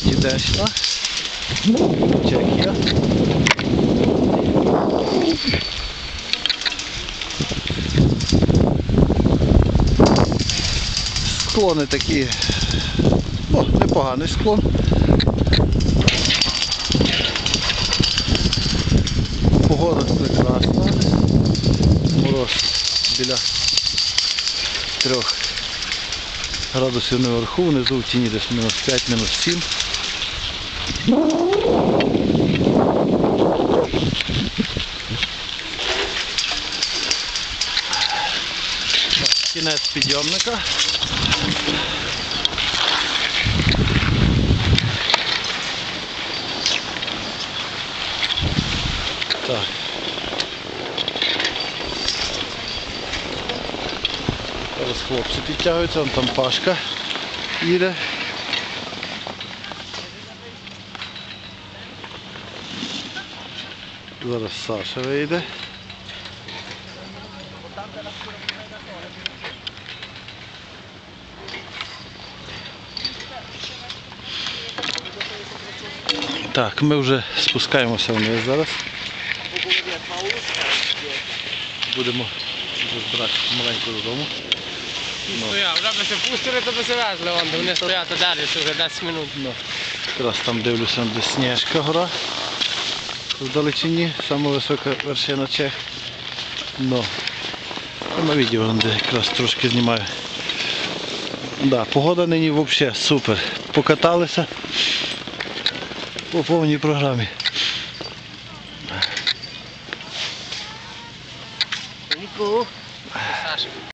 Чехія. Чехія. Склони такі. О, непоганий склон. Погода прекрасна. Мороз біля 3 градусів наверху, внизу в тіні десь мінус 5, мінус 7. Кінець підйомника. Так. Зараз хлопці підтягуються, вон там Пашка їде. Зараз Саша вийде. Так, ми вже спускаємося вниз зараз. Будемо збиратися маленько додому. Стояв, вже би се пустили, то би се везли, вон, де вони стоять далі, що вже 10 минут. Ну, якраз там дивлюся, де Снежка гора. В далечині, сама висока вершина Чех. Ну, на відео де якраз трошки знімаю. Да, погода нині взагалі супер. Покаталися по повній програмі. Саша.